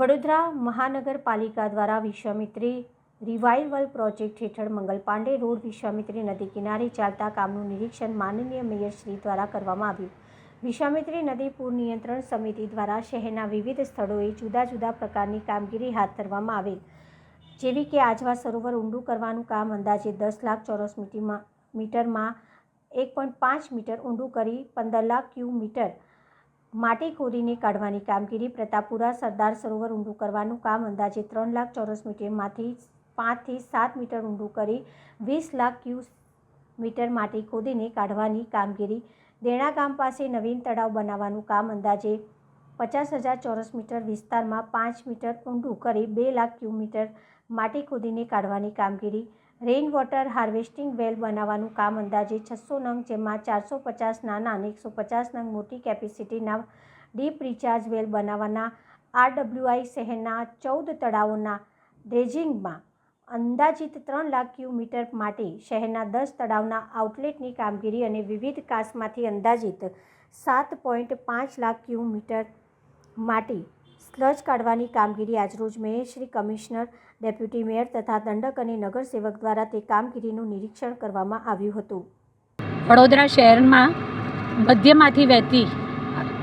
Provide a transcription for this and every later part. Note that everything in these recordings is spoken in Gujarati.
વડોદરા મહાનગરપાલિકા દ્વારા વિશ્વામિત્રી રિવાઇવલ પ્રોજેક્ટ હેઠળ મંગલ પાંડે રોડ વિશ્વામિત્રી નદી કિનારે ચાલતા કામનું નિરીક્ષણ માનનીય મેયર શ્રી દ્વારા કરવામાં આવ્યું. વિશ્વામિત્રી નદી પૂર નિયંત્રણ સમિતિ દ્વારા શહેરના વિવિધ સ્થળોએ જુદા જુદા પ્રકારની કામગીરી હાથ ધરવામાં આવેલ, જેવી કે આજવા સરોવર ઊંડું કરવાનું કામ, અંદાજે દસ લાખ ચોરસ મીટરમાં મીટરમાં એક પોઈન્ટ પાંચ મીટર ઊંડું કરી પંદર લાખ ક્યુ મીટર માટી કોરીને કાઢવાની કામગીરી પ્રતાપપુરા સરદાર સરોવર ઊંડું કરવાનું કામ અંદાજે ત્રણ લાખ ચોરસ મીટરમાંથી પાંચથી સાત મીટર ઊંડું કરી વીસ લાખ ક્યુ મીટર માટી ખોદીને કાઢવાની કામગીરી. દેણા ગામ પાસે નવીન તળાવ બનાવવાનું કામ અંદાજે પચાસ હજાર ચોરસ મીટર વિસ્તારમાં પાંચ મીટર ઊંડું કરી બે લાખ ક્યુ મીટર માટી ખોદીને કાઢવાની કામગીરી. રેઇન વોટર હાર્વેસ્ટિંગ વેલ બનાવવાનું કામ અંદાજે છસો નંગ, જેમાં ચારસો પચાસ નાના અને એકસો પચાસ નંગ મોટી કેપેસિટીના ડીપ રિચાર્જ વેલ બનાવવાના આરડબ્લ્યુઆઈ શહેરના ચૌદ તળાવોના ડ્રેજિંગમાં અંદાજિત ત્રણ લાખ ક્યુમીટર માટે શહેરના દસ તળાવના આઉટલેટની કામગીરી અને વિવિધ કાસમાંથી અંદાજિત સાત પોઈન્ટ પાંચ લાખ ક્યુ મીટર માટી સ્લજ કાઢવાની કામગીરી આજરોજ mayor Shri commissioner, deputy mayor તથા દંડક અને નગરસેવક દ્વારા તે કામગીરીનું નિરીક્ષણ કરવામાં આવ્યું હતું. વડોદરા શહેરમાં મધ્યમાંથી વહેતી,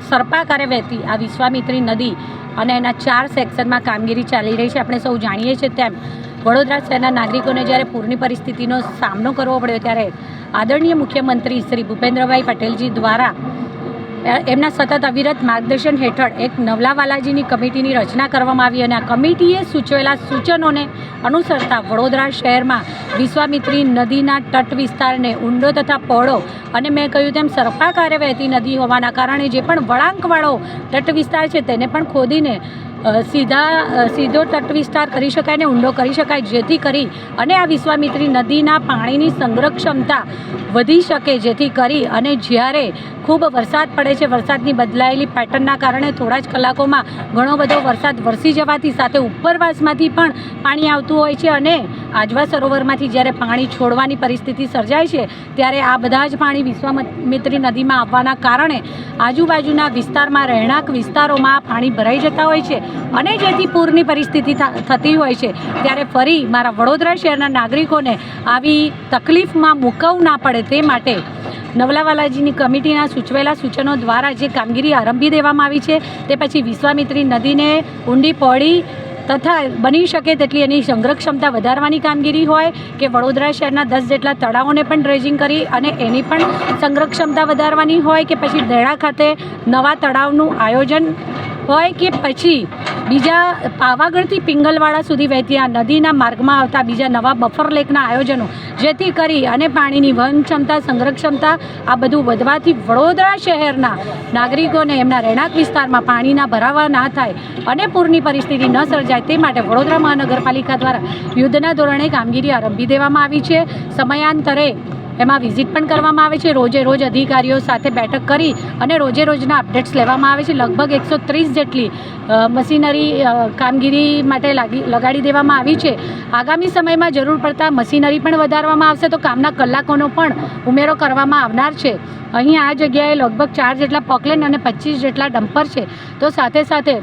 સર્પાકારે વહેતી આ વિશ્વામિત્રી નદી અને એના ચાર સેક્શનમાં કામગીરી ચાલી રહી છે. આપણે સૌ જાણીએ છીએ તેમ વડોદરા શહેરના નાગરિકોને જ્યારે પૂરની પરિસ્થિતિનો સામનો કરવો પડ્યો ત્યારે આદરણીય મુખ્યમંત્રી શ્રી ભૂપેન્દ્રભાઈ પટેલજી દ્વારા એમના સતત અવિરત માર્ગદર્શન હેઠળ એક નવલાવાલાજીની કમિટીની રચના કરવામાં આવી અને આ કમિટીએ સૂચવેલા સૂચનોને અનુસરતા વડોદરા શહેરમાં વિશ્વામિત્રી નદીના તટ વિસ્તારને ઊંડો તથા પહોળો અને મેં કહ્યું તેમ સર્પાકારે વહેતી નદી હોવાના કારણે જે પણ વળાંકવાળો તટ વિસ્તાર છે તેને પણ ખોદીને સીધા સીધો તટ વિસ્તાર કરી શકાય ને ઊંડો કરી શકાય, જેથી કરી અને આ વિશ્વામિત્રી નદીના પાણીની સંગ્રહ ક્ષમતા વધી શકે, જેથી કરી અને જ્યારે ખૂબ વરસાદ પડે છે, વરસાદની બદલાયેલી પેટર્નના કારણે થોડા જ કલાકોમાં ઘણો બધો વરસાદ વરસી જવાથી સાથે ઉપરવાસમાંથી પણ પાણી આવતું હોય છે અને આજવા સરોવરમાંથી જ્યારે પાણી છોડવાની પરિસ્થિતિ સર્જાય છે, ત્યારે આ બધા જ પાણી વિશ્વામિત્રી નદીમાં આવવાના કારણે આજુબાજુના વિસ્તારમાં, રહેણાંક વિસ્તારોમાં પાણી ભરાઈ જતા હોય છે. અને જેથી પૂરની પરિસ્થિતિ થતી હોય છે, ત્યારે ફરી મારા વડોદરા શહેરના નાગરિકોને આવી તકલીફમાં મૂકવું ના પડે તે માટે નવલાવાલાજીની કમિટીના સૂચવેલા સૂચનો દ્વારા જે કામગીરી આરંભી દેવામાં આવી છે, તે પછી વિશ્વામિત્રી નદીને ઊંડી પહોળી તથા બની શકે તેટલી એની સંગ્રહ ક્ષમતા વધારવાની કામગીરી હોય કે વડોદરા શહેરના દસ જેટલા તળાવોને પણ ડ્રેજિંગ કરી અને એની પણ સંગ્રહ ક્ષમતા વધારવાની હોય કે પછી દેડા ખાતે નવા તળાવનું આયોજન હોય કે પછી બીજા પાવાગઢથી પિંગલવાડા સુધી વહેતી આ નદીના માર્ગમાં આવતા બીજા નવા બફર લેકના આયોજનો જેથી કરી અને પાણીની વહન ક્ષમતા સંગ્રહ ક્ષમતા આ બધું વધવાથી વડોદરા શહેરના નાગરિકોને એમના રહેણાંક વિસ્તારમાં પાણીના ભરાવા ના થાય અને પૂરની પરિસ્થિતિ ન સર્જાય તે માટે વડોદરા મહાનગરપાલિકા દ્વારા યુદ્ધના ધોરણે કામગીરી આરંભી દેવામાં આવી છે. સમયાંતરે એમાં વિઝિટ પણ કરવામાં આવે છે. રોજે રોજ અધિકારીઓ સાથે બેઠક કરી અને રોજે રોજના અપડેટ્સ લેવામાં આવે છે. લગભગ એકસો ત્રીસ જેટલી મશીનરી કામગીરી માટે લાગી, લગાડી દેવામાં આવી છે. આગામી સમયમાં જરૂર પડતા મશીનરી પણ વધારવામાં આવશે તો કામના કલાકોનો પણ ઉમેરો કરવામાં આવનાર છે. અહીં આ જગ્યાએ લગભગ ચાર જેટલા પોકલેન અને પચીસ જેટલા ડમ્પર છે. તો સાથે સાથે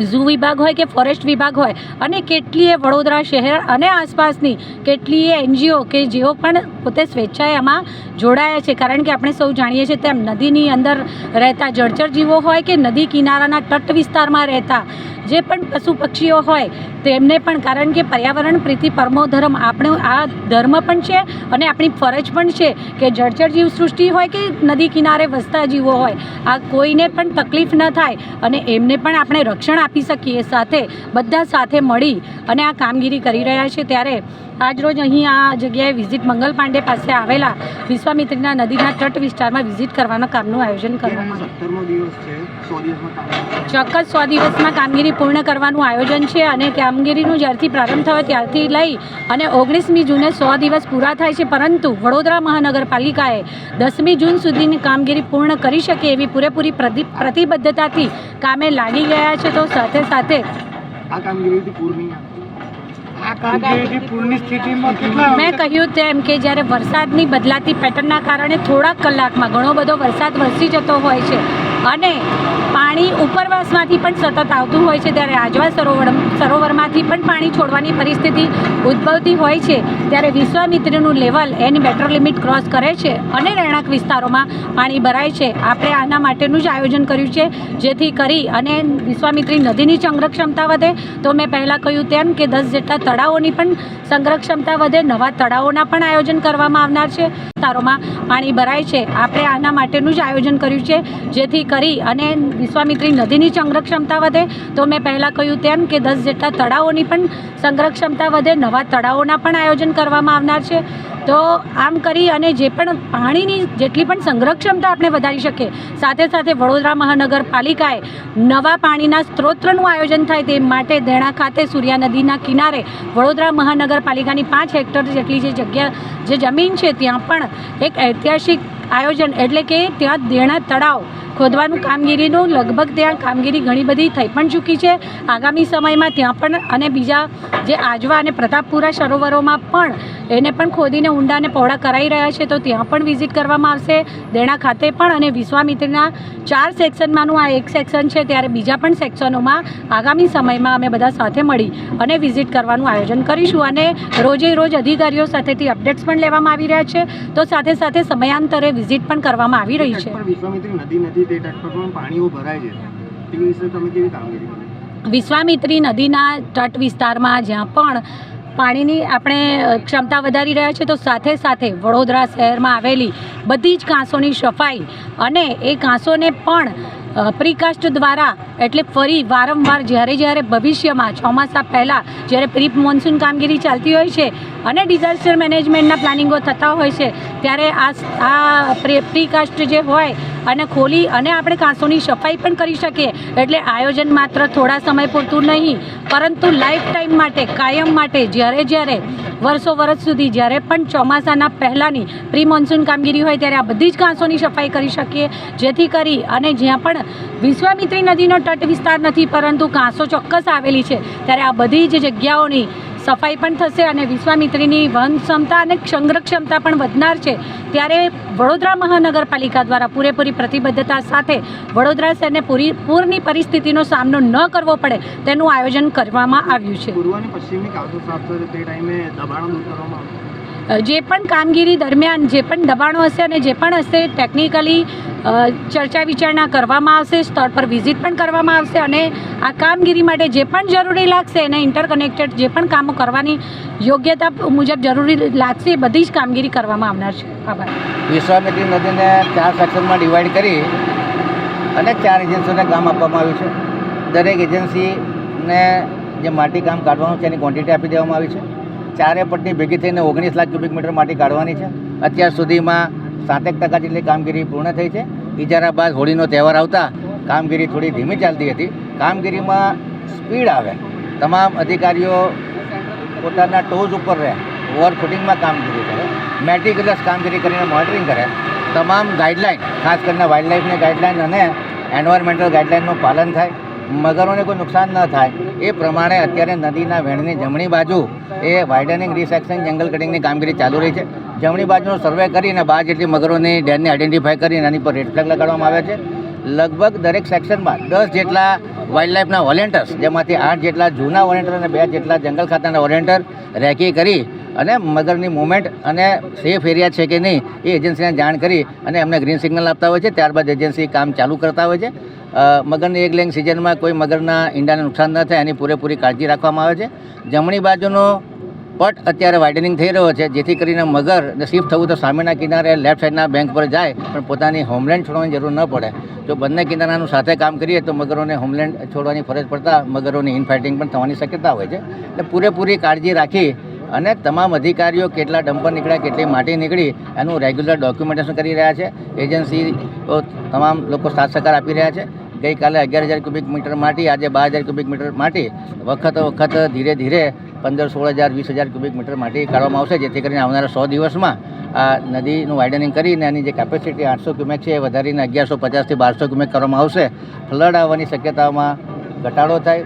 ઝૂ વિભાગ હોય કે ફોરેસ્ટ વિભાગ હોય અને કેટલીય વડોદરા શહેર અને આસપાસની કેટલીય એનજીઓ કે જેઓ પણ પોતે સ્વેચ્છાએ આમાં જોડાયા છે. કારણ કે આપણે સૌ જાણીએ છીએ તેમ નદીની અંદર રહેતા જળચર જીવો હોય કે નદી કિનારાના તટ વિસ્તારમાં રહેતા જે પણ પશુ પક્ષીઓ હોય તેમને પણ કારણ કે પર્યાવરણ પ્રીતિ પરમો ધર્મ આપણો આ ધર્મ પણ છે અને આપણી ફરજ પણ છે કે જળચર જીવ સૃષ્ટિ હોય કે નદી કિનારે વસતા જીવો હોય. આ કોઈને પણ તકલીફ ન થાય અને એમને પણ આપણે રક્ષણ આપી શકીએ સાથે બધા સાથે મળી અને આ કામગીરી કરી રહ્યા છે. ત્યારે આજરોજ અહીં આ જગ્યાએ વિઝિટ મંગલ પાંડે પાસે આવેલા વિશ્વામિત્રીના નદીના તટ વિસ્તારમાં વિઝિટ કરવાના કામનું આયોજન કરવામાં ચોક્કસ સો દિવસમાં કામગીરી પૂર્ણ કરવાનું આયોજન છે અને કામગીરીનું જ્યારથી પ્રારંભ થયો ત્યારથી લઈ અને ઓગણીસમી જૂને સો દિવસ પૂરા થાય છે. પરંતુ વડોદરા મહાનગરપાલિકાએ દસમી જૂન સુધીની કામગીરી પૂર્ણ કરી શકે એવી પૂરેપૂરી પ્રતિ પ્રતિબદ્ધતાથી કામે લાગી ગયા છે. તો સાથે સાથે આ કામગીરીથી કેટલા મેં કહ્યું તેમ કે જ્યારે વરસાદની બદલાતી પેટર્નના કારણે થોડાક કલાકમાં ઘણો બધો વરસાદ વરસી જતો હોય છે અને પાણી ઉપરવાસમાંથી પણ સતત આવતું હોય છે ત્યારે આજવા સરોવર સરોવરમાંથી પણ પાણી છોડવાની પરિસ્થિતિ ઉદ્ભવતી હોય છે. ત્યારે વિશ્વામિત્રીનું લેવલ એની બેટર લિમિટ ક્રોસ કરે છે અને રહેણાંક વિસ્તારોમાં પાણી ભરાય છે. આપણે આના માટેનું જ આયોજન કર્યું છે. જેથી કરી અને વિશ્વામિત્રી નદીની સંગ્રહ ક્ષમતા વધે. તો મેં પહેલાં કહ્યું તેમ કે દસ જેટલા તળાવોની પણ સંગ્રહ ક્ષમતા વધે. નવા તળાવોના પણ આયોજન કરવામાં આવનાર છે. વિસ્તારોમાં પાણી ભરાય છે. આપણે આના માટેનું જ આયોજન કર્યું છે, જેથી કરી અને વિશ્વામિત્રી નદીની સંગ્રહ ક્ષમતા વધે. તો મેં પહેલાં કહ્યું તેમ કે દસ જેટલા તળાવોની પણ સંગ્રહ ક્ષમતા વધે, નવા તળાવોના પણ આયોજન કરવામાં આવનાર છે. તો આમ કરી અને જે પણ પાણીની જેટલી પણ સંગ્રહ ક્ષમતા આપણે વધારી શકીએ, સાથે સાથે વડોદરા મહાનગરપાલિકાએ નવા પાણીના સ્ત્રોતનું આયોજન થાય તે માટે દેણા ખાતે સૂર્યા નદીના કિનારે વડોદરા મહાનગરપાલિકાની પાંચ હેક્ટર જેટલી જે જગ્યા, જે જમીન છે, ત્યાં પણ એક ઐતિહાસિક આયોજન એટલે કે ત્યાં દેણા તળાવ ખોદવાનું કામગીરીનું લગભગ ત્યાં કામગીરી ઘણી બધી થઈ પણ ચૂકી છે. આગામી સમયમાં ત્યાં પણ અને બીજા જે આજવા અને પ્રતાપપુરા સરોવરોમાં પણ એને પણ ખોદીને ઊંડાને પહોળા કરાઈ રહ્યા છે તો ત્યાં પણ વિઝિટ કરવામાં આવશે. દેણા ખાતે પણ અને વિશ્વામિત્રના ચાર સેક્શનમાંનું આ એક સેક્શન છે ત્યારે બીજા પણ સેક્શનોમાં આગામી સમયમાં અમે બધા સાથે મળી અને વિઝિટ કરવાનું આયોજન કરીશું અને રોજે રોજ અધિકારીઓ સાથેથી અપડેટ્સ પણ લેવામાં આવી રહ્યા છે. તો સાથે સાથે સમયાંતરે વિઝિટ પણ કરવામાં આવી રહી છે. તે તટ પર પણ પાણીઓ ભરાય છે. તે વિશે તમે કેવી કામગીરી વિશ્વામિત્રી નદીના તટ વિસ્તારમાં જ્યાં પણ પાણીની આપણે ક્ષમતા વધારી રહ્યા છે, તો સાથે સાથે વડોદરા શહેરમાં આવેલી બધી જ કાંસોની સફાઈ અને એ કાંસોને પણ પ્રીકાસ્ટ દ્વારા એટલે ફરી વારંવાર જ્યારે જ્યારે ભવિષ્યમાં ચોમાસા પહેલાં જ્યારે પ્રી મોન્સૂન કામગીરી ચાલતી હોય છે અને ડિઝાસ્ટર મેનેજમેન્ટના પ્લાનિંગો થતા હોય છે, ત્યારે આ આ પ્રી- પ્રીકાસ્ટ જે હોય અને ખોલી અને આપણે કાંસોની સફાઈ પણ કરી શકીએ. એટલે આયોજન માત્ર થોડા સમય પૂરતું નહીં, પરંતુ લાઈફ ટાઈમ માટે, કાયમ માટે, જ્યારે જ્યારે, વર્ષો વર્ષ સુધી, જ્યારે પણ ચોમાસાના પહેલાંની પ્રી મોન્સૂન કામગીરી હોય ત્યારે આ બધી જ કાંસોની સફાઈ કરી શકીએ. જેથી કરી અને જ્યાં પણ વિશ્વામિત્રી નદીનો તટ વિસ્તાર નથી, પરંતુ કાંસો ચોક્કસ આવેલી છે, ત્યારે આ બધી જ જગ્યાઓની સફાઈ પણ થશે અને વિશ્વામિત્રીની વહન ક્ષમતા અને સંગ્રહ ક્ષમતા પણ વધનાર છે. ત્યારે વડોદરા મહાનગરપાલિકા દ્વારા પૂરેપૂરી પ્રતિબદ્ધતા સાથે વડોદરા શહેરને પૂરી, પૂરની પરિસ્થિતિનો સામનો ન કરવો પડે તેનું આયોજન કરવામાં આવ્યું છે. જે પણ કામગીરી દરમિયાન જે પણ દબાણો હશે અને જે પણ હશે ટેકનિકલી ચર્ચા વિચારણા કરવામાં આવશે, સ્થળ પર વિઝિટ પણ કરવામાં આવશે અને આ કામગીરી માટે જે પણ જરૂરી લાગશે એને ઇન્ટરકનેક્ટેડ જે પણ કામો કરવાની યોગ્યતા મુજબ જરૂરી લાગશે એ બધી જ કામગીરી કરવામાં આવનાર છે. આભાર. વિશ્વામિત્રી નદીને ચાર સેક્શનમાં ડિવાઈડ કરી અને ચાર એજન્સીઓને કામ આપવામાં આવ્યું છે. દરેક એજન્સીને જે માટી કામ કાઢવાનું છે એની ક્વોન્ટિટી આપી દેવામાં આવી છે. ચારે પટ્ટી ભેગી થઈને ઓગણીસ લાખ ક્યુબિક મીટર માટી કાઢવાની છે. અત્યાર સુધીમાં સાતેક ટકા જેટલી કામગીરી પૂર્ણ થઈ છે. ઇજારા બાદ હોળીનો તહેવાર આવતા કામગીરી થોડી ધીમી ચાલતી હતી. કામગીરીમાં સ્પીડ આવે. તમામ અધિકારીઓ પોતાના ટોઝ ઉપર રહે. ઓવરફુટિંગમાં કામગીરી કરે. મેટિક્યુલસ કામગીરી કરીને મોનિટરિંગ કરે. તમામ ગાઈડલાઇન ખાસ કરીને વાઇલ્ડલાઇફની ગાઈડલાઇન અને એન્વાયરમેન્ટલ ગાઈડલાઇનનું પાલન થાય. મગરોને કોઈ નુકસાન ન થાય. એ પ્રમાણે અત્યારે નદીના વેણની જમણી બાજુ એ વાઇડનિંગ રિસેક્શન જંગલ કટિંગની કામગીરી ચાલુ રહી છે. જમણી બાજુનો સર્વે કરીને બાર જેટલી મગરોની ડેનને આઈડેન્ટિફાઈ કરીને એની પર રેડ ફ્લેગ લગાડવામાં આવ્યા છે. લગભગ દરેક સેક્શનમાં દસ જેટલા વાઇલ્ડ લાઈફના વોલેન્ટર્સ જેમાંથી આઠ જેટલા જૂના વોલેન્ટર અને બે જેટલા જંગલ ખાતાના વોલેન્ટર રેકી કરી અને મગરની મુવમેન્ટ અને સેફ એરિયા છે કે નહીં એ એજન્સીને જાણ કરી અને એમને ગ્રીન સિગ્નલ આપતા હોય છે. ત્યારબાદ એજન્સી કામ ચાલુ કરતા હોય છે. મગરની એક લેંગ સિઝનમાં કોઈ મગરના ઈંડાને નુકસાન ન થાય, એની પૂરેપૂરી કાળજી રાખવામાં આવે છે. જમણી બાજુનો પટ અત્યારે વાઇડનિંગ થઈ રહ્યો છે, જેથી કરીને મગર શિફ્ટ થવું તો સામેના કિનારે લેફ્ટ સાઈડના બેંક પર જાય, પણ પોતાની હોમલેન્ડ છોડવાની જરૂર ન પડે. જો બંને કિનારાનું સાથે કામ કરીએ તો મગરોને હોમલેન્ડ છોડવાની ફરજ પડતા મગરોની ઇનફાઇટિંગ પણ થવાની શક્યતા હોય છે. એટલે પૂરેપૂરી કાળજી રાખી અને તમામ અધિકારીઓ કેટલા ડમ્પર નીકળ્યા, કેટલી માટી નીકળી, એનું રેગ્યુલર ડોક્યુમેન્ટેશન કરી રહ્યા છે. એજન્સી તમામ લોકો સાથ સહકાર આપી રહ્યા છે. ગઈકાલે અગિયાર હજાર ક્યુબિક મીટર માટી, આજે બાર હજાર ક્યુબિક મીટર માટી. વખત વખત ધીરે ધીરે પંદર, સોળ હજાર, વીસ હજાર ક્યુબિક મીટર માટી કાઢવામાં આવશે, જેથી કરીને આવનારા સો દિવસમાં આ નદીનું વાઇડનિંગ કરીને એની જે કેપેસિટી આઠસો ક્યુમેક છે, એ વધારીને અગિયારસો પચાસથી બારસો ક્યુમેક કરવામાં આવશે. ફ્લડ આવવાની શક્યતામાં ઘટાડો થાય,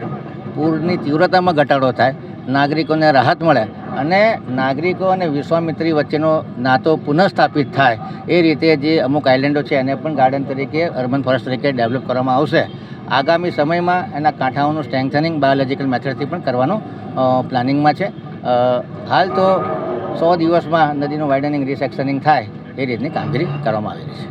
પૂરની તીવ્રતામાં ઘટાડો થાય નાગરિકોને રાહત મળે અને નાગરિકો અને વિશ્વામિત્રી વચ્ચેનો નાતો પુનઃસ્થાપિત થાય એ રીતે જે અમુક આઇલેન્ડો છે એને પણ ગાર્ડન તરીકે અર્બન ફોરેસ્ટ તરીકે ડેવલપ કરવામાં આવશે. આગામી સમયમાં એના કાંઠાઓનું સ્ટ્રેન્થનિંગ બાયોલોજિકલ મેથડથી પણ કરવાનું પ્લાનિંગમાં છે. હાલ તો સો દિવસમાં નદીનું વાઇડનિંગ રિસેક્શનિંગ થાય એ રીતની કામગીરી કરવામાં આવી રહી છે.